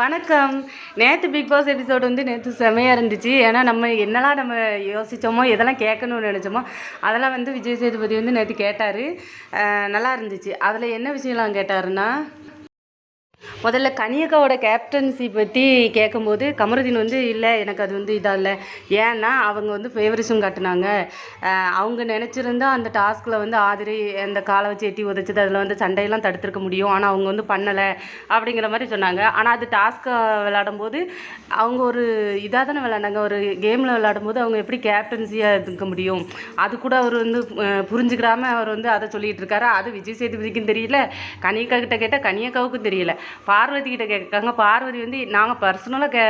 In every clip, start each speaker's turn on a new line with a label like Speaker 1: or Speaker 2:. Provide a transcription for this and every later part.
Speaker 1: வணக்கம். நேற்று big pass episode வந்து நேற்று செமையாக இருந்துச்சு. ஏன்னா நம்ம என்னெல்லாம் நம்ம யோசித்தோமோ எதெல்லாம் கேட்கணும்னு நினச்சோமோ அதெல்லாம் வந்து விஜய் சேதுபதி வந்து நேற்று கேட்டார். நல்லா இருந்துச்சு. அதில் என்ன விஷயம்லாம் கேட்டாருன்னா முதல்ல கனியக்காவோட கேப்டன்சி பற்றி கேட்கும்போது கமருதீன் வந்து இல்லை எனக்கு அது வந்து இதாக இல்லை. ஏன்னா அவங்க வந்து ஃபேவரிசம் காட்டினாங்க. அவங்க நினச்சிருந்தா அந்த டாஸ்கில் வந்து ஆதிரி அந்த காலை வச்சு எட்டி உதைச்சது அதில் வந்து சண்டையெல்லாம் தடுத்துருக்க முடியும். ஆனால் அவங்க வந்து பண்ணலை அப்படிங்கிற மாதிரி சொன்னாங்க. ஆனால் அது டாஸ்க்கை விளாடும்போது அவங்க ஒரு இதாக தானே விளாண்டாங்க ஒரு கேமில் விளாடும்போது அவங்க எப்படி கேப்டன்சியாக இருக்க முடியும்? அது கூட அவர் வந்து புரிஞ்சுக்கிடாமல் அவர் வந்து அதை சொல்லிகிட்டு இருக்காரு. அது விஜய் சேதுபதிக்கும் தெரியல. கனியக்கா கிட்ட கேட்டால் கனியக்காவுக்கும் தெரியல. பார்வதி கிட்ட கேட்காங்க. பார்வதி வந்து நாங்கள் பர்சனலாக கே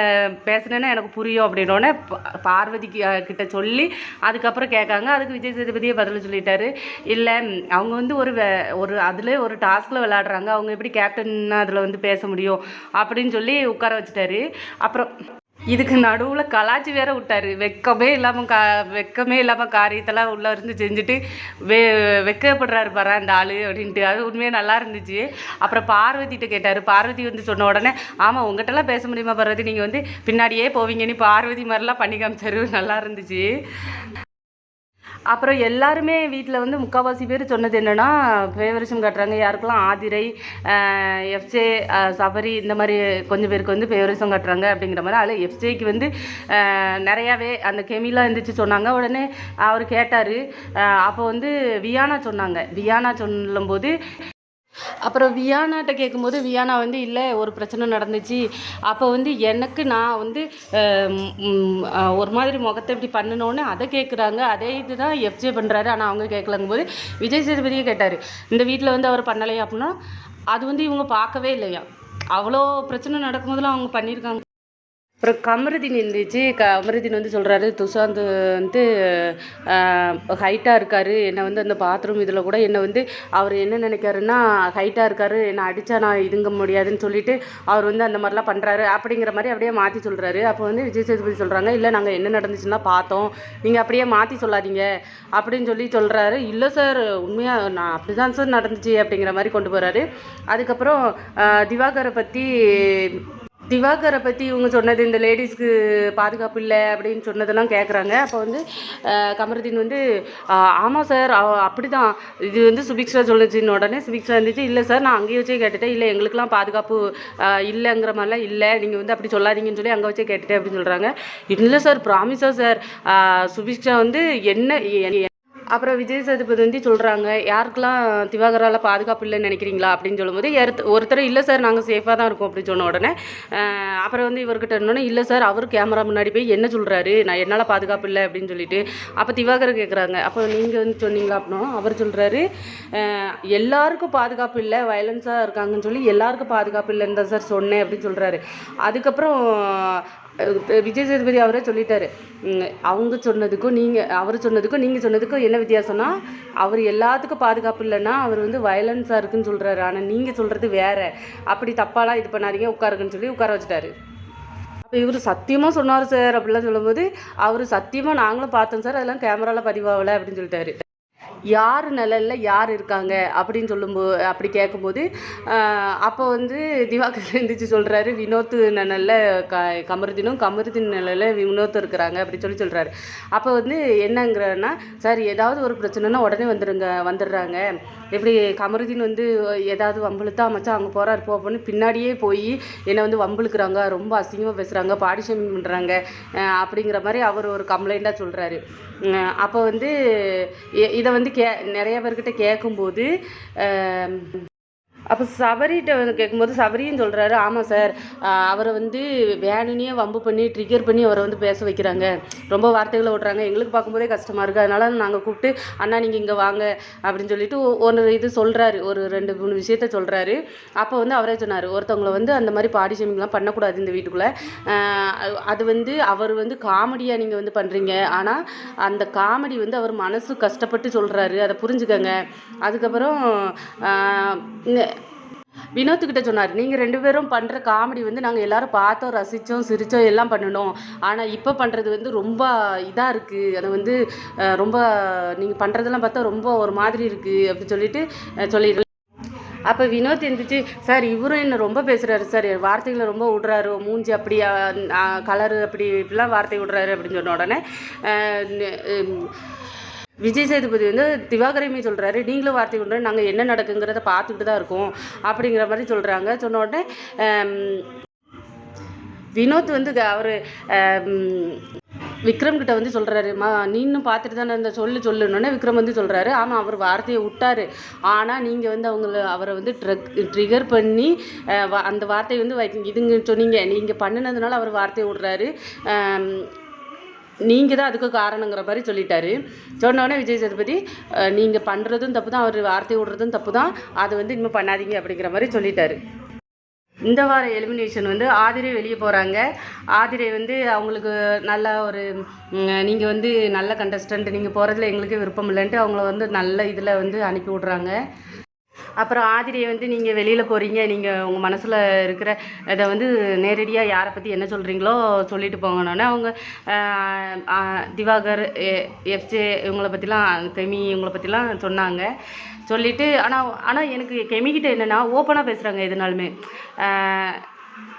Speaker 1: பேசுனேன்னா எனக்கு புரியும் அப்படின்னோடனே பார்வதி கிட்ட சொல்லி அதுக்கப்புறம் கேட்காங்க. அதுக்கு விஜய் சேதுபதியே பதில் சொல்லிட்டாரு. இல்லை அவங்க வந்து ஒரு வே- ஒரு அதில் ஒரு டாஸ்கில் விளாடுறாங்க அவங்க எப்படி கேப்டன் அதில் வந்து பேச முடியும்? அப்படின்னு சொல்லி உட்கார வச்சுட்டாரு. அப்புறம் இதுக்கு நடுவில் கலாச்சி வேற விட்டாரு. வெக்கமே இல்லாமல் கா வெக்கமே இல்லாமல் காரியத்தெல்லாம் உள்ளே இருந்து செஞ்சுட்டு வெ வெக்கப்படுறாரு பாரு அந்த ஆள் அப்படின்ட்டு. அது உண்மையாக நல்லா இருந்துச்சு. அப்புறம் பார்வதிகிட்ட கேட்டார். பார்வதி வந்து சொன்ன உடனே ஆமாம் உங்கள்கிட்டலாம் பேச முடியுமா பார்வதி? நீங்கள் வந்து பின்னாடியே போவீங்கன்னு பார்வதி மாதிரிலாம் பண்ணி காமிச்சாரு. நல்லா இருந்துச்சு. அப்புறம் எல்லாருமே வீட்டில் வந்து முக்கால்வாசி பேர் சொன்னது என்னென்னா ஃபேவரிசம் காட்டுறாங்க. யாருக்கெல்லாம் ஆதிரை எஃப்ஜே சபரி இந்த மாதிரி கொஞ்சம் பேருக்கு வந்து ஃபேவரிசம் காட்டுறாங்க அப்படிங்கிற மாதிரி அதில் எஃப்ஜேக்கு வந்து நிறையாவே அந்த கெமிலாம் இருந்துச்சு சொன்னாங்க. உடனே அவர் கேட்டார். அப்போ வந்து வியானா சொன்னாங்க. வியானா சொல்லும்போது அப்புறம் வியானாட்ட கேட்கும்போது வியானா வந்து இல்லை ஒரு பிரச்சனை நடந்துச்சு. அப்போ வந்து எனக்கு நான் வந்து ஒரு மாதிரி முகத்தை இப்படி பண்ணணுன்னு அதை கேட்குறாங்க அதே இதுதான் எஃப்ஜே பண்ணுறாரு ஆனால் அவங்க கேட்கலங்கும் போது விஜய் சேதுபதியே கேட்டார். இந்த வீட்டில் வந்து அவர் பண்ணலையா அப்படின்னா அது வந்து இவங்க பார்க்கவே இல்லையா? அவ்வளோ பிரச்சனை நடக்கும்போதெல்லாம் அவங்க பண்ணியிருக்காங்க அப்புறம் கமருதீன் இருந்துச்சு. கமருதீன் வந்து சொல்கிறாரு துஷாந்த் வந்து ஹைட்டாக இருக்கார். என்னை வந்து அந்த பாத்ரூம் இதில் கூட என்னை வந்து அவர் என்ன நினைக்காருன்னா ஹைட்டாக இருக்கார் என்னை அடித்தா நான் இதுங்க முடியாதுன்னு சொல்லிட்டு அவர் வந்து அந்த மாதிரிலாம் பண்ணுறாரு அப்படிங்கிற மாதிரி அப்படியே மாற்றி சொல்கிறாரு அப்போ வந்து விஜய் சேதுபதி சொல்கிறாங்க இல்லை நாங்கள் என்ன நடந்துச்சுன்னா பார்த்தோம். நீங்கள் அப்படியே மாற்றி சொல்லாதீங்க. அப்படின்னு சொல்லி சொல்கிறாரு இல்லை சார் உண்மையாக நான் அப்படி தான் சார் நடந்துச்சு. அப்படிங்கிற மாதிரி கொண்டு போகிறாரு அதுக்கப்புறம் திவாகரை பற்றி திவாகரை பற்றி இவங்க சொன்னது இந்த லேடிஸ்க்கு பாதுகாப்பு இல்லை அப்படின்னு சொன்னதெல்லாம் கேட்குறாங்க அப்போ வந்து கமருதீன் வந்து ஆமாம் சார் அப்படி தான் இது வந்து சுபிக்ஷா சொல்லுச்சுன்னு உடனே சுபிக்ஷா இருந்துச்சு இல்லை சார் நான் அங்கேயே வச்சே கேட்டுட்டேன். இல்லை எங்களுக்கெல்லாம் பாதுகாப்பு இல்லைங்கிற மாதிரிலாம் இல்லை. நீங்கள் வந்து அப்படி சொல்லாதீங்கன்னு சொல்லி அங்கே வச்சே கேட்டுட்டேன் அப்படின்னு சொல்கிறாங்க இல்லை சார் ப்ராமிஸா சார் சுபிக்ஷா வந்து என்ன அப்புறம் விஜய் சேதுபதி வந்து சொல்கிறாங்க யாருக்கெல்லாம் திவாகரால் பாதுகாப்பு இல்லைன்னு நினைக்கிறீங்களா? அப்படின்னு சொல்லும்போது யாருத்த- ஒருத்தர் இல்லை சார் நாங்கள் சேஃபாக தான் இருக்கோம் அப்படின்னு சொன்ன உடனே அப்புறம் வந்து இவர்கிட்ட இருந்தோன்னே இல்லை சார் அவர் கேமரா முன்னாடி போய் என்ன சொல்கிறாரு நான் என்னால் பாதுகாப்பு இல்லை அப்படின்னு சொல்லிட்டு அப்போ திவாகர் கேட்குறாங்க அப்போ நீங்கள் வந்து சொன்னீங்களா அப்படின்னா அவர் சொல்கிறாரு எல்லாருக்கும் பாதுகாப்பு இல்லை வயலன்ஸாக இருக்காங்கன்னு சொல்லி எல்லாருக்கும் பாதுகாப்பு இல்லைன்னு தான் சார் சொன்னேன் அப்படின்னு சொல்கிறாரு அதுக்கப்புறம் விஜய் சேதுபதி அவரே சொல்லிட்டாரு அவங்க சொன்னதுக்கும் நீங்கள் அவர் சொன்னதுக்கும் நீங்கள் சொன்னதுக்கும் என்ன வித்தியாசம்னா அவர் எல்லாத்துக்கும் பாதுகாப்பு இல்லைன்னா அவர் வந்து வயலன்ஸாக இருக்குன்னு சொல்கிறாரு ஆனால் நீங்கள் சொல்கிறது வேற. அப்படி தப்பாலாம் இது பண்ணாதீங்க உட்காருக்குன்னு சொல்லி உட்கார வச்சுட்டாரு. அப்போ இவர் சத்தியமாக சொன்னார் சார் அப்படிலாம் சொல்லும்போது அவர் சத்தியமாக நாங்களும் பார்த்தோம் சார் அதெல்லாம் கேமராவில் பதிவாகலை அப்படின்னு சொல்லிட்டாரு. யார் நிழல்ல யார் இருக்காங்க அப்படின்னு சொல்லும்போது அப்படி கேட்கும்போது அப்போ வந்து திவாகர் எழுந்திரிச்சு சொல்கிறாரு வினோத் நிழல்ல க கமருதினும் கமருதீன் நிழல்ல வினோத் இருக்கிறாங்க அப்படின்னு சொல்லி சொல்கிறாரு அப்போ வந்து என்னங்கிறன்னா சார் ஏதாவது ஒரு பிரச்சனைனா உடனே வந்துடுங்க வந்துடுறாங்க. எப்படி கமருதீன் வந்து ஏதாவது வம்புழுத்தா மச்சான் அங்கே போகிறாரு போ அப்படின்னு பின்னாடியே போய் என்னை வந்து வம்புழுக்கிறாங்க ரொம்ப அசிங்கமாக பேசுகிறாங்க பாடி ஷேமிங் பண்ணுறாங்க அப்படிங்கிற மாதிரி அவர் ஒரு கம்ப்ளைண்ட்டாக சொல்கிறாரு அப்போ வந்து இதை வந்து கே நிறைய பேர்கிட்ட கேட்கும்போது அப்போ சபரிகிட்ட வந்து கேட்கும்போது சபரியும் சொல்கிறாரு ஆமாம் சார். அவரை வந்து வேணுனே வம்பு பண்ணி ட்ரிகர் பண்ணி அவரை வந்து பேச வைக்கிறாங்க. ரொம்ப வார்த்தைகளை விட்றாங்க எங்களுக்கு பார்க்கும்போதே கஷ்டமாக இருக்குது அதனால் நாங்கள் கூப்பிட்டு அண்ணா நீங்கள் இங்கே வாங்க. அப்படின்னு சொல்லிட்டு ஒரு இது சொல்கிறாரு ஒரு ரெண்டு மூணு விஷயத்த சொல்கிறாரு அப்போ வந்து அவரே சொன்னார் ஒருத்தவங்களை வந்து அந்த மாதிரி பாடி ஷேமிங்லாம் பண்ணக்கூடாது இந்த வீட்டுக்குள்ளே. அது வந்து அவர் வந்து காமெடியாக நீங்கள் வந்து பண்ணுறீங்க ஆனால் அந்த காமெடி வந்து அவர் மனசு கஷ்டப்பட்டு சொல்கிறாரு அதை புரிஞ்சுக்கங்க. அதுக்கப்புறம் வினோத்துக்கிட்ட சொன்னார் நீங்கள் ரெண்டு பேரும் பண்ணுற காமெடி வந்து நாங்கள் எல்லாரும் பார்த்தோம் ரசித்தோம் சிரித்தோம் எல்லாம் பண்ணினோம் ஆனால் இப்போ பண்ணுறது வந்து ரொம்ப இதாக இருக்குது அது வந்து ரொம்ப நீங்கள் பண்ணுறதெல்லாம் பார்த்தா ரொம்ப ஒரு மாதிரி இருக்குது அப்படின்னு சொல்லிட்டு சொல்லிடுறேன் அப்போ வினோத் எந்திரிச்சு சார் இவரும் என்ன ரொம்ப பேசுகிறாரு சார். வார்த்தைகளை ரொம்ப விட்றாரு. மூஞ்சி அப்படி கலரு அப்படி இப்படிலாம் வார்த்தை விட்றாரு அப்படின்னு சொன்ன உடனே விஜய் சேதுபதி வந்து திவாகரையுமே சொல்கிறாரு நீங்களும் வார்த்தை விட்ற நாங்கள் என்ன நடக்குங்கிறத பார்த்துக்கிட்டு தான் இருக்கோம் அப்படிங்கிற மாதிரி சொல்கிறாங்க சொன்ன உடனே வினோத் வந்து அவர் விக்ரம் கிட்ட வந்து சொல்கிறாரு மா நீனும் பார்த்துட்டு தானே அந்த சொல்லு சொல்லுன்னொன்னே விக்ரம் வந்து சொல்கிறாரு ஆமாம் அவர் வார்த்தையை விட்டாரு. ஆனால் நீங்கள் வந்து அவங்கள அவரை வந்து ட்ரக் ட்ரிகர் பண்ணி வ- அந்த வார்த்தையை வந்து வைக்கிங்க இதுங்க சொன்னீங்க நீங்கள் பண்ணினதுனால அவர் வார்த்தையை விட்றாரு. நீங்கள் தான் அதுக்கு காரணங்கிற மாதிரி சொல்லிட்டாரு. சொன்னோடனே விஜய் சேதுபதி நீங்கள் பண்ணுறதும் தப்பு தான் அவர் வார்த்தை விடுறதும் தப்பு தான் அதை வந்து இனிமேல் பண்ணாதீங்க அப்படிங்கிற மாதிரி சொல்லிட்டாரு. இந்த வார எலிமினேஷன் வந்து ஆதிரை வெளியே போகிறாங்க ஆதிரை வந்து அவங்களுக்கு நல்ல ஒரு நீங்கள் வந்து நல்ல கண்டஸ்டன்ட் நீங்கள் போகிறதுல எங்களுக்கு விருப்பம் இல்லைன்ட்டு அவங்கள வந்து நல்ல இதில் வந்து அனுப்பி விட்றாங்க. அப்புறம் ஆதிரியை வந்து நீங்கள் வெளியில் போகிறீங்க நீங்கள் உங்கள் மனசில் இருக்கிற இதை வந்து நேரடியாக யாரை பற்றி என்ன சொல்கிறீங்களோ சொல்லிட்டு போங்கன்னொன்னே அவங்க திவாகர் எஃப்ஜே இவங்களை பற்றிலாம் கெமி இவங்களை பற்றிலாம் சொன்னாங்க. சொல்லிவிட்டு ஆனால் ஆனால் எனக்கு கெமிக்கிட்ட என்னென்னா ஓப்பனாக பேசுகிறாங்க எதுனாலுமே.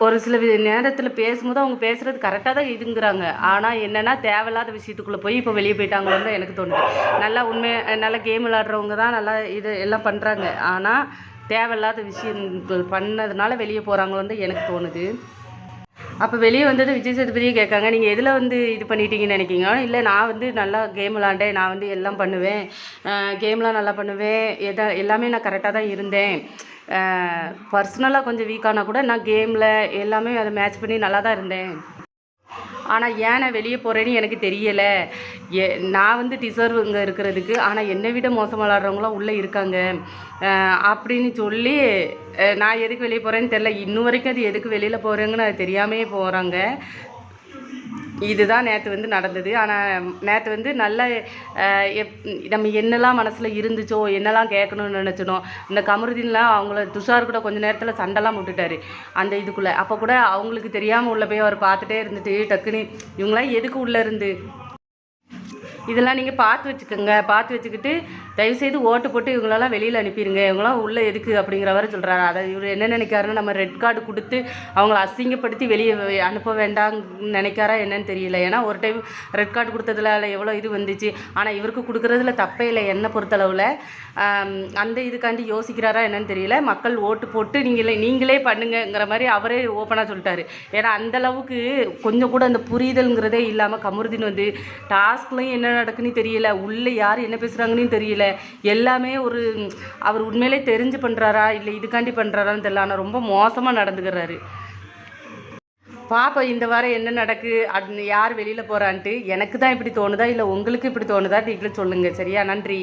Speaker 1: ஒரு சில நேரத்தில் பேசும்போது அவங்க பேசுகிறது கரெக்டாக தான் இதுங்கிறாங்க ஆனால் என்னென்னா தேவையில்லாத விஷயத்துக்குள்ளே போய் இப்போ வெளியே போயிட்டாங்களோன்னு தான் எனக்கு தோணுது. நல்லா உண்மை நல்லா கேம் விளாடுறவங்க தான் நல்லா இது எல்லாம் பண்ணுறாங்க ஆனால் தேவையில்லாத விஷயங்கள் பண்ணதுனால வெளியே போகிறாங்களோன்னு தான் எனக்கு தோணுது. அப்போ வெளியே வந்தது விஜய் சேதுபதியே கேட்காங்க. நீங்கள் எதில் வந்து இது பண்ணிட்டீங்கன்னு நினைக்கிங்க இல்லை நான் வந்து நல்லா கேம் விளாண்டேன் நான் வந்து எல்லாம் பண்ணுவேன். கேம்லாம் நல்லா பண்ணுவேன். எதா எல்லாமே நான் கரெக்டாக தான் இருந்தேன். பர்சனலாக கொஞ்சம் வீக்கானா கூட நான் கேமில் எல்லாமே அதை மேட்ச் பண்ணி நல்லா தான் இருந்தேன். ஆனால் ஏன் நான் வெளியே போகிறேன்னு எனக்கு தெரியலை. ஏ நான் வந்து டிசர்வ் இங்கே இருக்கிறதுக்கு ஆனால் என்னை விட மோசம் விளாட்றவங்களாம் உள்ளே இருக்காங்க. அப்படின்னு சொல்லி நான் எதுக்கு வெளியே போகிறேன்னு தெரில இன்னும் வரைக்கும் அது எதுக்கு வெளியில் போகிறேங்கன்னு அது தெரியாமே போகிறாங்க இதுதான் நேற்று வந்து நடந்தது. ஆனால் நேற்று வந்து நல்ல எப் நம்ம என்னெல்லாம் மனசில் இருந்துச்சோ என்னெல்லாம் கேட்கணும்னு நினச்சினோ இந்த கமருதீன்லாம் அவங்கள துஷார் கூட கொஞ்சம் நேரத்தில் சண்டைலாம் விட்டுட்டாரு அந்த இதுக்குள்ளே. அப்போ கூட அவங்களுக்கு தெரியாமல் உள்ள போய் அவர் பார்த்துட்டே இருந்துட்டு டக்குன்னு இவங்களாம் எதுக்கு உள்ளே இருந்து? இதெல்லாம் நீங்கள் பார்த்து வச்சுக்கோங்க. பார்த்து வச்சுக்கிட்டு தயவுசெய்து ஓட்டு போட்டு இவங்களெல்லாம் வெளியில் அனுப்பிடுங்க இவங்களாம் உள்ளே எதுக்கு அப்படிங்கிற மாதிரி சொல்கிறாரு அதை இவர் என்ன நினைக்காருன்னா நம்ம ரெட் கார்டு கொடுத்து அவங்கள அசிங்கப்படுத்தி வெளியே அனுப்ப வேண்டாம்னு நினைக்காரா என்னன்னு தெரியல. ஏன்னா ஒரு டைம் ரெட் கார்டு கொடுத்ததுல எவ்வளோ இது வந்துச்சு. ஆனால் இவருக்கு கொடுக்குறதுல தப்பே இல்லை. என்னை பொறுத்தளவில் அந்த இதுக்காண்டி யோசிக்கிறாரா என்னன்னு தெரியல. மக்கள் ஓட்டு போட்டு நீங்களே நீங்களே பண்ணுங்கங்கிற மாதிரி அவரே ஓப்பனாக சொல்லிட்டாரு. ஏன்னா அந்த அளவுக்கு கொஞ்சம் கூட அந்த புரிதல்ங்கிறதே இல்லாமல் கமருதீன் வந்து டாஸ்க்லையும் என்ன நடக்குன்னு தெரியல உள்ளே யார் என்ன பேசுகிறாங்கன்னு தெரியல. எல்லாமே ஒரு அவர் உண்மையிலே தெரிஞ்சு பண்ணுறாரா இல்லை இதுக்காண்டி பண்ணுறாரான்னு தெரியல. ஆனால் ரொம்ப மோசமாக நடந்துக்கிறாரு. பாப்பா இந்த வாரம் என்ன நடக்கு அது யார் வெளியில் போகிறான்ட்டு எனக்கு தான் இப்படி தோணுதா இல்லை உங்களுக்கு இப்படி தோணுதா நீங்களும் சொல்லுங்கள் சரியா? நன்றி.